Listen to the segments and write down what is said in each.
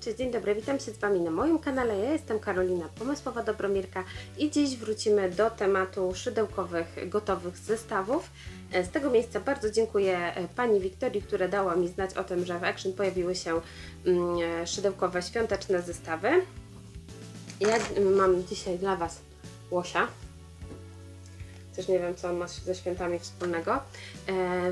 Cześć, dzień dobry, witam się z Wami na moim kanale. Ja jestem Karolina Pomysłowa Dobromierka i dziś wrócimy do tematu szydełkowych, gotowych zestawów. E, Z tego miejsca bardzo dziękuję e, Pani Wiktorii, która dała mi znać o tym, że w Action pojawiły się mm, e, szydełkowe świąteczne zestawy. Ja mam dzisiaj dla Was łosia. Też nie wiem, co on ma ze świętami wspólnego.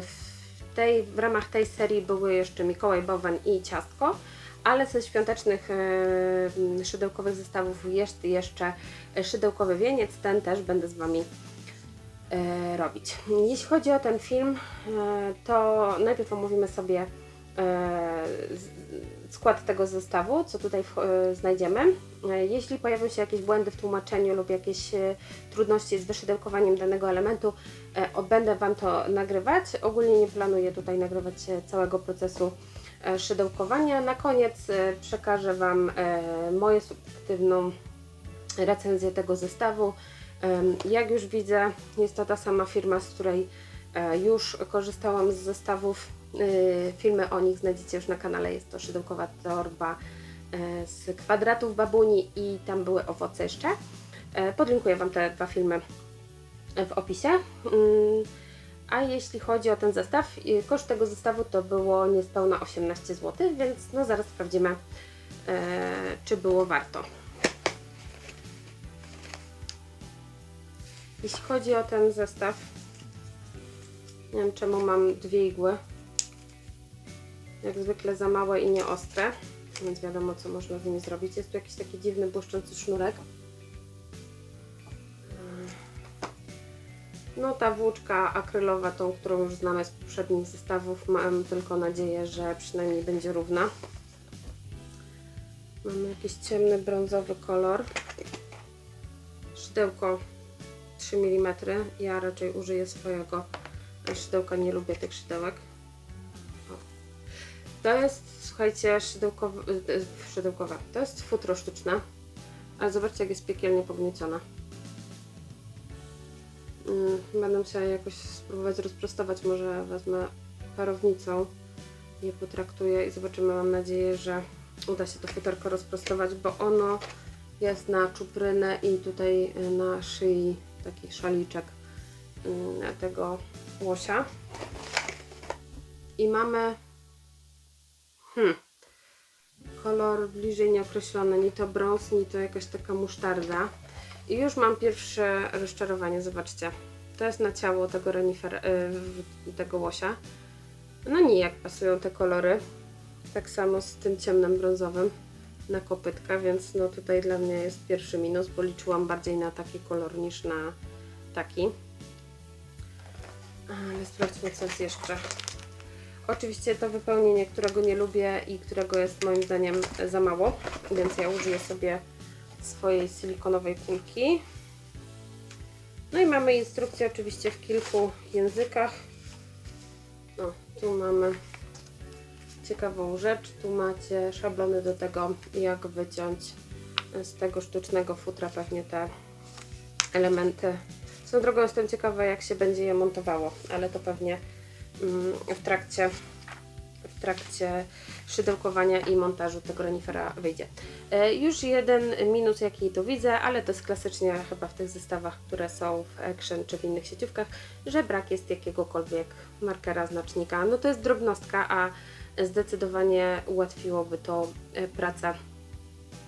W, tej, w ramach tej serii były jeszcze Mikołaj Bowen i Ciastko, ale ze świątecznych e, szydełkowych zestawów jest jeszcze szydełkowy wieniec. Ten też będę z Wami e, robić. Jeśli chodzi o ten film, e, to najpierw omówimy sobie e, skład tego zestawu, co tutaj e, znajdziemy. E, Jeśli pojawią się jakieś błędy w tłumaczeniu lub jakieś e, trudności z wyszydełkowaniem danego elementu, e, będę Wam to nagrywać. Ogólnie nie planuję tutaj nagrywać e, całego procesu e, szydełkowania. Na koniec e, przekażę Wam e, moją subiektywną recenzję tego zestawu. Jak już widzę, jest to ta sama firma, z której e, już korzystałam z zestawów. Filmy o nich znajdziecie już na kanale. Jest to szydełkowa torba e, z kwadratów babuni i tam były owoce jeszcze. E, Podlinkuję Wam te dwa filmy w opisie. A jeśli chodzi o ten zestaw, y, koszt tego zestawu to było niespełna 18 zł, więc no zaraz sprawdzimy, e, czy było warto. Jeśli chodzi o ten zestaw, nie wiem czemu mam dwie igły. Jak zwykle za małe i nieostre, więc wiadomo co można z nimi zrobić. Jest tu jakiś taki dziwny błyszczący sznurek. No ta włóczka akrylowa, tą, którą już znamy z poprzednich zestawów, mam tylko nadzieję, że przynajmniej będzie równa. Mamy jakiś ciemny brązowy kolor. Szydełko 3 mm. Ja raczej użyję swojego szydełka, nie lubię tych szydełek. O. To jest, słuchajcie, szydełkowe, y, szydełkowe. To jest futro sztuczne, ale zobaczcie, jak jest piekielnie pognieciona. Mm, Będę musiała jakoś spróbować rozprostować. Może wezmę parownicą, je potraktuję i zobaczymy. Mam nadzieję, że uda się to futerko rozprostować, bo ono jest na czuprynę i tutaj y, na szyi taki szaliczek y, tego łosia. I mamy hmm, kolor bliżej nieokreślony, ni to brąz, ni to jakaś taka musztarda. I już mam pierwsze rozczarowanie, zobaczcie. To jest na ciało tego renifer, y, tego łosia. No nijak pasują te kolory. Tak samo z tym ciemnym brązowym na kopytka, więc no tutaj dla mnie jest pierwszy minus, bo liczyłam bardziej na taki kolor niż na taki. Ale sprawdźmy co jest jeszcze. Oczywiście to wypełnienie, którego nie lubię i którego jest moim zdaniem za mało, więc ja użyję sobie swojej silikonowej kulki. No i mamy instrukcję oczywiście w kilku językach. No, tu mamy ciekawą rzecz. Tu macie szablony do tego, jak wyciąć z tego sztucznego futra pewnie te elementy. Swoją drogą jestem ciekawa, jak się będzie je montowało, ale to pewnie mm, w trakcie w trakcie szydełkowania i montażu tego renifera wyjdzie. E, Już jeden minus, jaki tu widzę, ale to jest klasycznie chyba w tych zestawach, które są w Action czy w innych sieciówkach, że brak jest jakiegokolwiek markera, znacznika. No to jest drobnostka, a zdecydowanie ułatwiłoby to e, pracę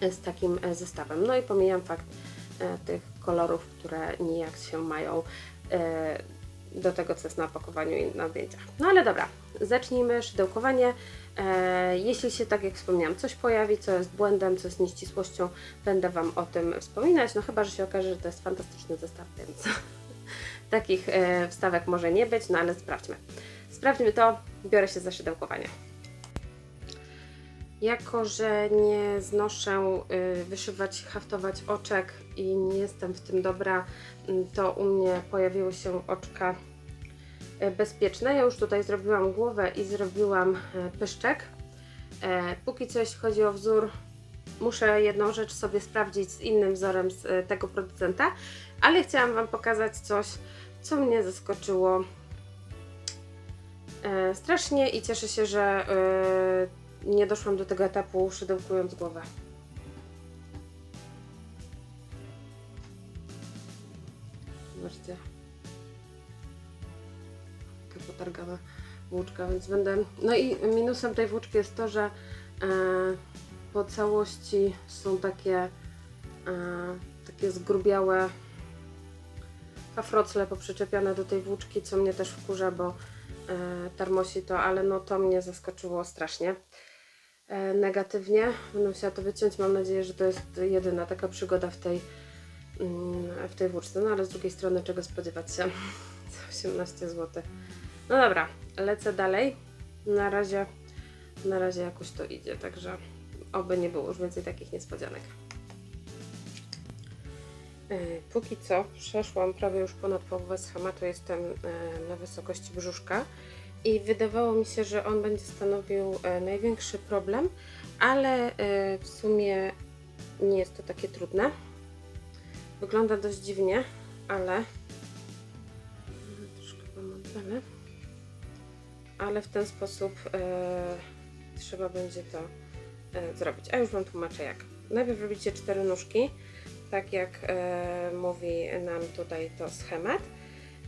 z takim e, zestawem. No i pomijam fakt tych kolorów, które nijak się mają do tego, co jest na opakowaniu i na zdjęciach. No ale dobra, zacznijmy szydełkowanie. E, jeśli się, tak jak wspomniałam, coś pojawi, co jest błędem, co jest nieścisłością, będę Wam o tym wspominać, no chyba, że się okaże, że to jest fantastyczny zestaw, więc takich e, wstawek może nie być, no ale sprawdźmy. Sprawdźmy to, biorę się za szydełkowanie. Jako, że nie znoszę y, wyszywać, haftować oczek i nie jestem w tym dobra, y, to u mnie pojawiły się oczka y, bezpieczne. Ja już tutaj zrobiłam głowę i zrobiłam y, pyszczek. E, Póki co, jeśli chodzi o wzór, muszę jedną rzecz sobie sprawdzić z innym wzorem z tego producenta, ale chciałam Wam pokazać coś, co mnie zaskoczyło e, strasznie i cieszę się, że y, nie doszłam do tego etapu szydełkując głowę. Zobaczcie. Taka potargana włóczka, więc będę... No i minusem tej włóczki jest to, że e, po całości są takie e, takie zgrubiałe kafrocle poprzyczepiane do tej włóczki, co mnie też wkurza, bo e, tarmosi to, ale no to mnie zaskoczyło strasznie negatywnie. Będę musiała to wyciąć. Mam nadzieję, że to jest jedyna taka przygoda w tej, mm, w tej włóczce. No ale z drugiej strony czego spodziewać się? Za 18 zł. No dobra, lecę dalej. Na razie, na razie jakoś to idzie, także oby nie było już więcej takich niespodzianek. E, Póki co przeszłam prawie już ponad połowę schematu, jestem e, na wysokości brzuszka i wydawało mi się, że on będzie stanowił e, największy problem, ale e, w sumie nie jest to takie trudne. Wygląda dość dziwnie, ale troszkę mam odwalę. ale w ten sposób e, trzeba będzie to e, zrobić. A już Wam tłumaczę jak. Najpierw robicie cztery nóżki, tak jak e, mówi nam tutaj to schemat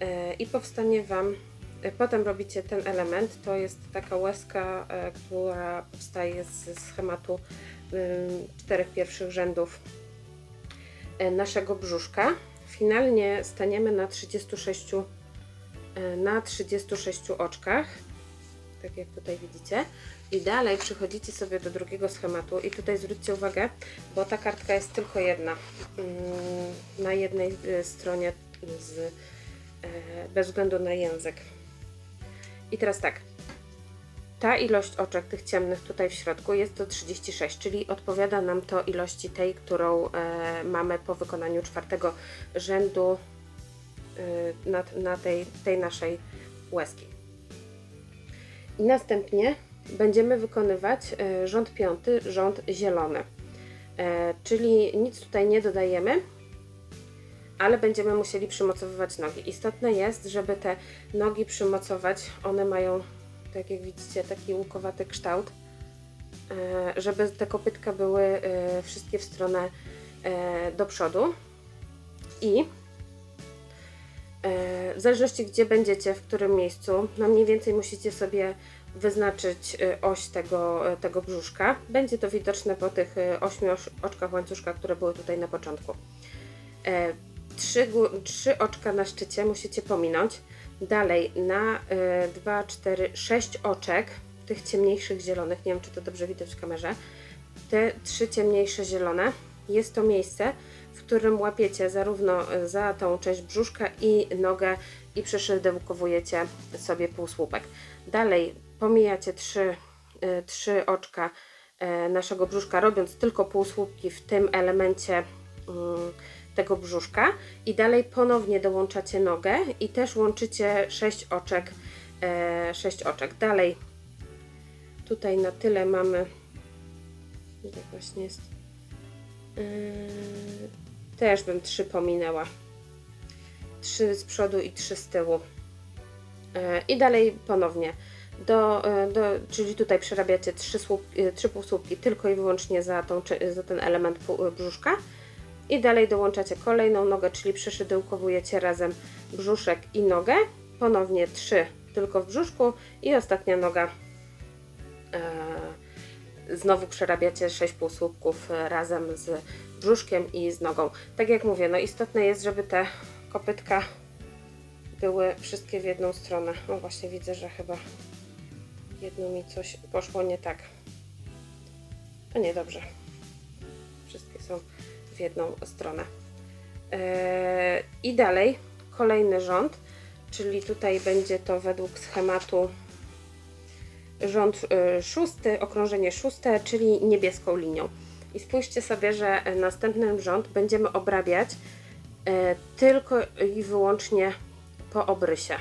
e, i powstanie Wam, potem robicie ten element, to jest taka łezka, e, która powstaje z schematu ym, czterech pierwszych rzędów naszego brzuszka. Finalnie staniemy na 36, e, na 36 oczkach, tak jak tutaj widzicie. I dalej przechodzicie sobie do drugiego schematu i tutaj zwróćcie uwagę, bo ta kartka jest tylko jedna mm, na jednej y, stronie z, bez względu na język. I teraz tak, ta ilość oczek tych ciemnych tutaj w środku jest do 36, czyli odpowiada nam to ilości tej, którą e, mamy po wykonaniu czwartego rzędu e, na, na tej, tej naszej łezki. I następnie będziemy wykonywać e, rząd piąty, rząd zielony. E, czyli nic tutaj nie dodajemy, ale będziemy musieli przymocowywać nogi. Istotne jest, żeby te nogi przymocować, one mają, tak jak widzicie, taki łukowaty kształt, e, żeby te kopytka były e, wszystkie w stronę e, do przodu i w zależności gdzie będziecie, w którym miejscu, no mniej więcej musicie sobie wyznaczyć oś tego, tego brzuszka. Będzie to widoczne po tych ośmiu oczkach łańcuszka, które były tutaj na początku. Trzy, trzy oczka na szczycie musicie pominąć. Dalej na 2, 4, 6 oczek, tych ciemniejszych zielonych, nie wiem czy to dobrze widać w kamerze, te trzy ciemniejsze zielone, jest to miejsce, w którym łapiecie zarówno y, za tą część brzuszka i nogę i przyszydełkowujecie sobie półsłupek. Dalej pomijacie trzy, y, trzy oczka e, naszego brzuszka, robiąc tylko półsłupki w tym elemencie mm, tego brzuszka i dalej ponownie dołączacie nogę i też łączycie 6 oczek, e, 6 oczek. Dalej tutaj na tyle mamy tak właśnie jest Yy, też bym trzy pominęła. Trzy z przodu i trzy z tyłu. Yy, I dalej ponownie. Do, do, czyli tutaj przerabiacie trzy, trzy półsłupki tylko i wyłącznie za, tą, za ten element brzuszka. I dalej dołączacie kolejną nogę, czyli przyszydełkowujecie razem brzuszek i nogę. Ponownie trzy tylko w brzuszku i ostatnia noga. Yy, znowu przerabiacie 6 półsłupków e, razem z brzuszkiem i z nogą. Tak jak mówię, no istotne jest, żeby te kopytka były wszystkie w jedną stronę. No właśnie widzę, że chyba jedno mi coś poszło nie tak. A nie, dobrze. Wszystkie są jedną stronę. Eee, I dalej kolejny rząd, czyli tutaj będzie to według schematu rząd y, szósty, okrążenie szóste, czyli niebieską linią. I spójrzcie sobie, że następny rząd będziemy obrabiać e, tylko i wyłącznie po obrysie.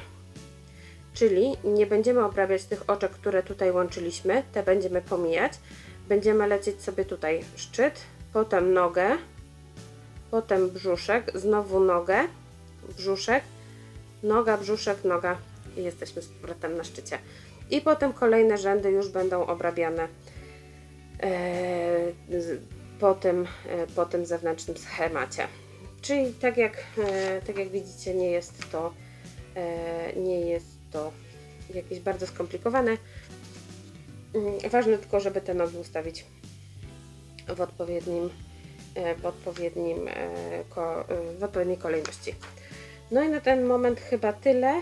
Czyli nie będziemy obrabiać tych oczek, które tutaj łączyliśmy, te będziemy pomijać. Będziemy lecieć sobie tutaj szczyt, potem nogę, potem brzuszek, znowu nogę, brzuszek, noga, brzuszek, noga i jesteśmy z powrotem na szczycie. I potem kolejne rzędy już będą obrabiane e, z- po tym, e, po tym zewnętrznym schemacie. Czyli tak jak, e, tak jak widzicie, nie jest to e, nie jest to jakieś bardzo skomplikowane. Mm, Ważne tylko, żeby te nogi ustawić w odpowiednim, w odpowiednim, e, e, w odpowiedniej kolejności. No i na ten moment chyba tyle.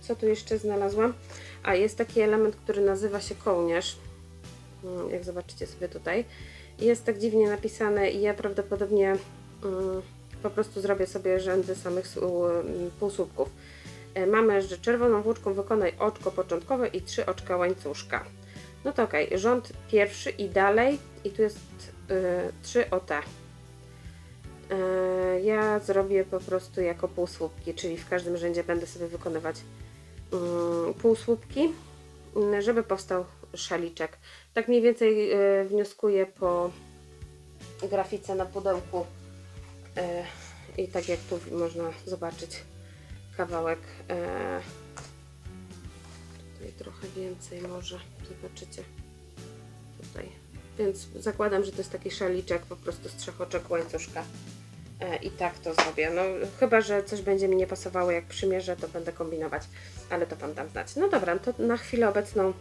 Co tu jeszcze znalazłam? A jest taki element, który nazywa się kołnierz. Mm, Jak zobaczycie sobie tutaj. Jest tak dziwnie napisane i ja prawdopodobnie mm, po prostu zrobię sobie rzędy samych mm, półsłupków. E, Mamy, że czerwoną włóczką wykonaj oczko początkowe i trzy oczka łańcuszka. No to okej, rząd pierwszy i dalej i tu jest y, 3 OT. Y, ja zrobię po prostu jako półsłupki, czyli w każdym rzędzie będę sobie wykonywać mm, półsłupki, mm, żeby powstał szaliczek. Tak mniej więcej y, wnioskuję po grafice na pudełku y, i tak jak tu można zobaczyć kawałek e, tutaj trochę więcej może zobaczycie. Tutaj. Więc zakładam, że to jest taki szaliczek po prostu z trzech oczek łańcuszka. e, i tak to zrobię no chyba, że coś będzie mi nie pasowało jak przymierzę to będę kombinować ale to Wam dam znać no dobra, to na chwilę obecną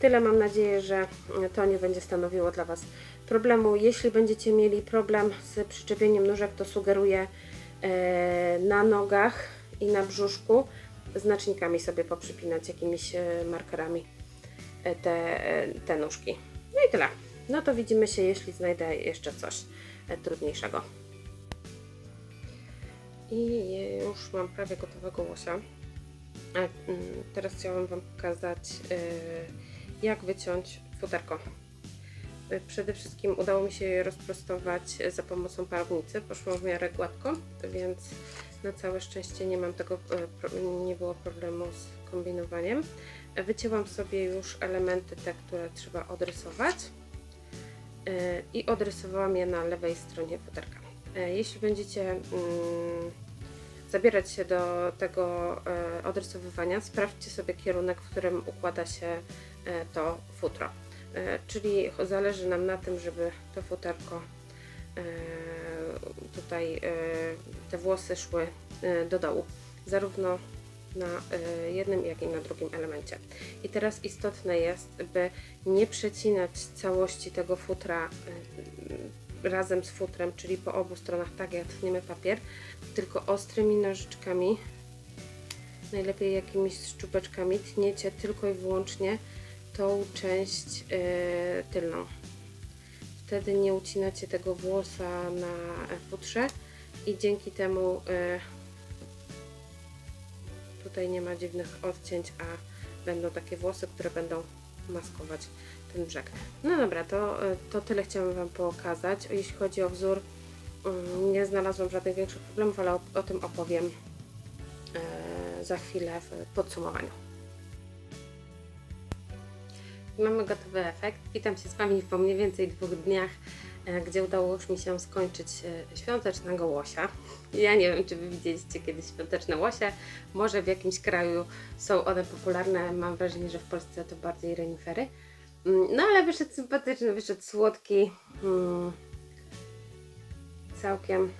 tyle mam nadzieję, że to nie będzie stanowiło dla Was problemu jeśli będziecie mieli problem z przyczepieniem nóżek to sugeruję e, na nogach i na brzuszku znacznikami sobie poprzypinać jakimiś e, markerami e, te, e, te nóżki. No i tyle. No to widzimy się, jeśli znajdę jeszcze coś e, trudniejszego. I już mam prawie gotowego łosia. A, mm, teraz chciałam Wam pokazać, e, jak wyciąć futerko. E, Przede wszystkim udało mi się je rozprostować za pomocą parownicy. Poszło w miarę gładko, więc na całe szczęście nie mam tego, pro- nie było problemu z kombinowaniem. Wycięłam sobie już elementy te, które trzeba odrysować i odrysowałam je na lewej stronie futerka. Jeśli będziecie mm, zabierać się do tego e, odrysowywania, sprawdźcie sobie kierunek, w którym układa się e, to futro. E, Czyli zależy nam na tym, żeby to futerko tutaj te włosy szły do dołu, zarówno na jednym, jak i na drugim elemencie. I teraz istotne jest, by nie przecinać całości tego futra razem z futrem, czyli po obu stronach, tak jak tniemy papier, tylko ostrymi nożyczkami, najlepiej jakimiś szczupeczkami, tniecie tylko i wyłącznie tą część e, tylną. Wtedy nie ucinacie tego włosa na futrze i dzięki temu e, tutaj nie ma dziwnych odcięć, a będą takie włosy, które będą maskować ten brzeg. No dobra, to, e, to tyle chciałam Wam pokazać. Jeśli chodzi o wzór, mm, nie znalazłam żadnych większych problemów, ale o, o tym opowiem e, za chwilę w podsumowaniu. Mamy gotowy efekt. Witam się z Wami po mniej więcej dwóch dniach, e, gdzie udało już mi się skończyć świątecznego łosia. Ja nie wiem, czy Wy widzieliście kiedyś świąteczne łosie. Może w jakimś kraju są one popularne. Mam wrażenie, że w Polsce to bardziej renifery. Mm, No ale wyszedł sympatyczny, wyszedł słodki. mm, Całkiem,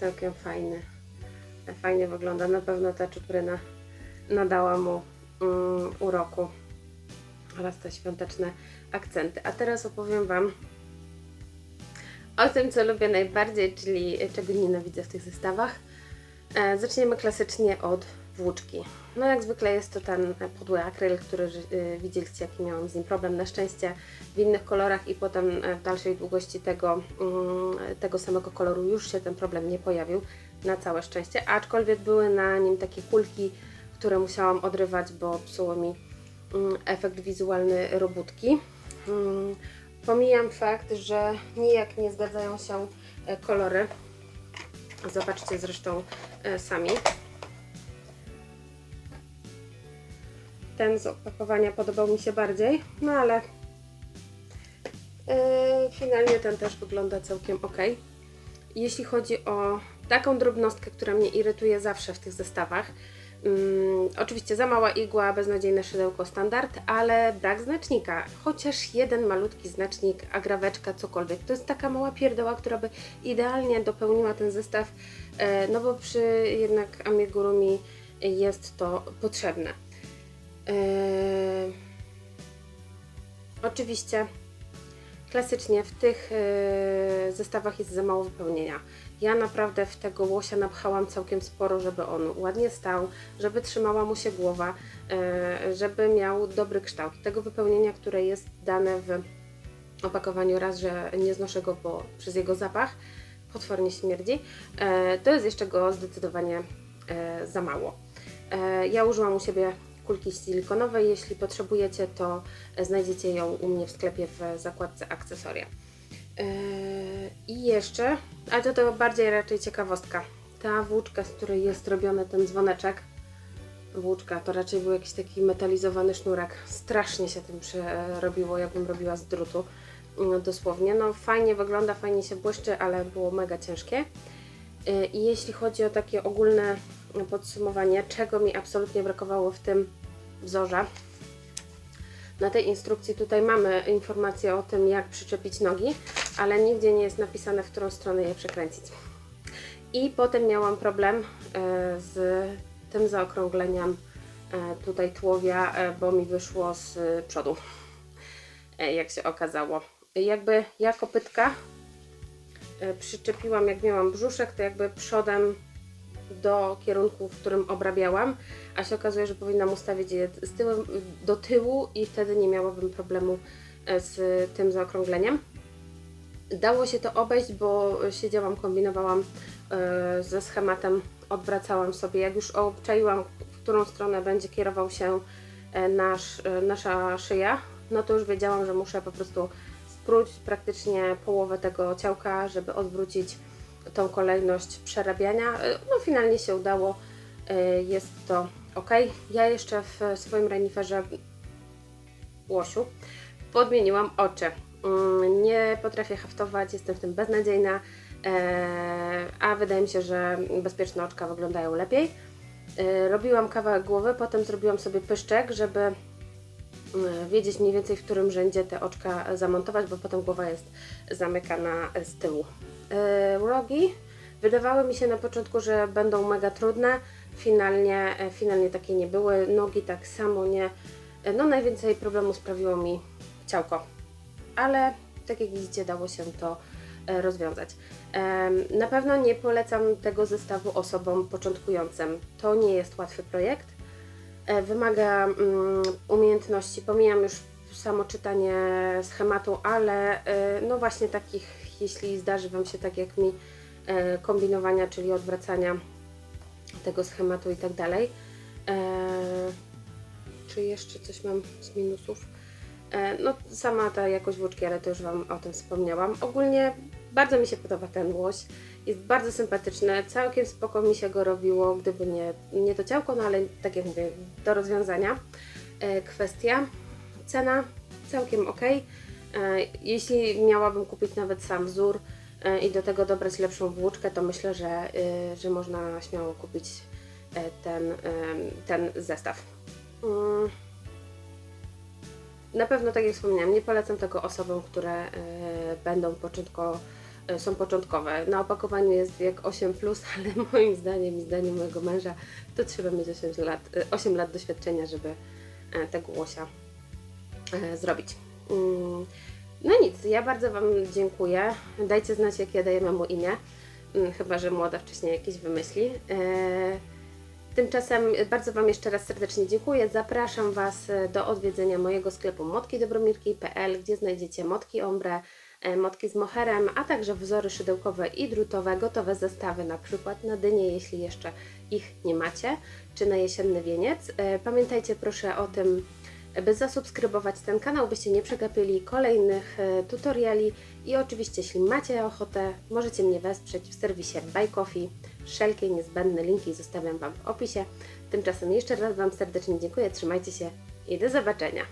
całkiem fajny. E, Fajnie wygląda. Na pewno ta czupryna nadała mu mm, uroku oraz te świąteczne akcenty. A teraz opowiem Wam o tym, co lubię najbardziej, czyli czego nienawidzę w tych zestawach. E, zaczniemy klasycznie od włóczki. No jak zwykle jest to ten podły akryl, który y, widzieliście, jaki miałam z nim problem. Na szczęście w innych kolorach i potem e, w dalszej długości tego, mm, tego samego koloru już się ten problem nie pojawił. Na całe szczęście, aczkolwiek były na nim takie kulki, które musiałam odrywać, bo psuło mi mm, efekt wizualny robótki. Mm, Pomijam fakt, że nijak nie zgadzają się e, kolory. Zobaczcie zresztą e, sami. Ten z opakowania podobał mi się bardziej, no ale e, finalnie ten też wygląda całkiem ok. Jeśli chodzi o taką drobnostkę, która mnie irytuje zawsze w tych zestawach, Mm, oczywiście za mała igła, beznadziejne szydełko standard, ale brak znacznika. Chociaż jeden malutki znacznik, agraweczka, cokolwiek. To jest taka mała pierdoła, która by idealnie dopełniła ten zestaw, e, no bo przy jednak amigurumi jest to potrzebne. E, oczywiście klasycznie w tych e, zestawach jest za mało wypełnienia. Ja naprawdę w tego łosia napchałam całkiem sporo, żeby on ładnie stał, żeby trzymała mu się głowa, e, żeby miał dobry kształt. Tego wypełnienia, które jest dane w opakowaniu, raz, że nie znoszę go bo przez jego zapach, potwornie śmierdzi, to jest jeszcze go zdecydowanie za mało. Ja użyłam u siebie kulki silikonowej. Jeśli potrzebujecie, to znajdziecie ją u mnie w sklepie w zakładce akcesoria. I jeszcze, ale to, to bardziej raczej ciekawostka. Ta włóczka, z której jest robiony ten dzwoneczek, włóczka, to raczej był jakiś taki metalizowany sznurek. Strasznie się tym przerobiło, jakbym robiła z drutu. mm, Dosłownie. No fajnie wygląda, fajnie się błyszczy, ale było mega ciężkie. Yy, I jeśli chodzi o takie ogólne podsumowanie, czego mi absolutnie brakowało w tym wzorze, na tej instrukcji tutaj mamy informację o tym, jak przyczepić nogi, ale nigdzie nie jest napisane, w którą stronę je przekręcić. I potem miałam problem e, z tym zaokrągleniem e, tutaj tułowia, e, bo mi wyszło z przodu, jak się okazało. Jakby ja kopytka przyczepiłam, jak miałam brzuszek, to jakby przodem do kierunku, w którym obrabiałam, a się okazuje, że powinnam ustawić je z tyłem do tyłu i wtedy nie miałabym problemu z tym zaokrągleniem. Dało się to obejść, bo siedziałam, kombinowałam e, ze schematem, odwracałam sobie. Jak już obczaiłam, w którą stronę będzie kierował się e, nasz, e, nasza szyja, no to już wiedziałam, że muszę po prostu spróć praktycznie połowę tego ciałka, żeby odwrócić tą kolejność przerabiania. No finalnie się udało, jest to ok. Ja jeszcze w swoim reniferze łosiu podmieniłam oczy. Mm, nie potrafię haftować, jestem w tym beznadziejna, e, a wydaje mi się, że bezpieczne oczka wyglądają lepiej. E, robiłam kawałek głowy, potem zrobiłam sobie pyszczek, żeby mm, wiedzieć mniej więcej w którym rzędzie te oczka zamontować, bo potem głowa jest zamykana z tyłu. E, rogi wydawały mi się na początku, że będą mega trudne, finalnie, finalnie takie nie były, nogi tak samo nie. No najwięcej problemu sprawiło mi ciałko ale tak jak widzicie, dało się to e, rozwiązać. Na pewno nie polecam tego zestawu osobom początkującym. To nie jest łatwy projekt. E, wymaga mm, umiejętności, pomijam już samo czytanie schematu, ale e, no właśnie takich, jeśli zdarzy Wam się tak jak mi, kombinowania, czyli odwracania tego schematu i tak dalej. Czy jeszcze coś mam z minusów? E, no, sama ta jakość włóczki, ale to już Wam o tym wspomniałam. Ogólnie bardzo mi się podoba ten łoś. Jest bardzo sympatyczny, całkiem spoko mi się go robiło, gdyby nie, nie to ciałko, no ale tak jak mówię, do rozwiązania. E, kwestia, cena całkiem ok. E, jeśli miałabym kupić nawet sam wzór i do tego dobrać lepszą włóczkę, to myślę, że, że można śmiało kupić ten, ten zestaw. Mm. Na pewno, tak jak wspomniałam, nie polecam tego osobom, które e, będą początko, e, są początkowe. Na opakowaniu jest wiek 8, ale moim zdaniem i zdaniem mojego męża to trzeba mieć 8 lat, 8 lat doświadczenia, żeby e, tego łosia zrobić. No nic, ja bardzo Wam dziękuję. Dajcie znać, jakie dajemy mu imię. Mm, chyba, że młoda wcześniej jakieś wymyśli. Tymczasem bardzo Wam jeszcze raz serdecznie dziękuję. Zapraszam Was e, do odwiedzenia mojego sklepu motkidobromirki.pl, gdzie znajdziecie motki ombre, e, motki z moherem, a także wzory szydełkowe i drutowe, gotowe zestawy na przykład na dynie, jeśli jeszcze ich nie macie, czy na jesienny wieniec. E, pamiętajcie proszę o tym, by zasubskrybować ten kanał, byście nie przegapili kolejnych tutoriali i oczywiście jeśli macie ochotę, możecie mnie wesprzeć w serwisie Buy Coffee. Wszelkie niezbędne linki zostawiam Wam w opisie. Tymczasem jeszcze raz Wam serdecznie dziękuję, trzymajcie się i do zobaczenia.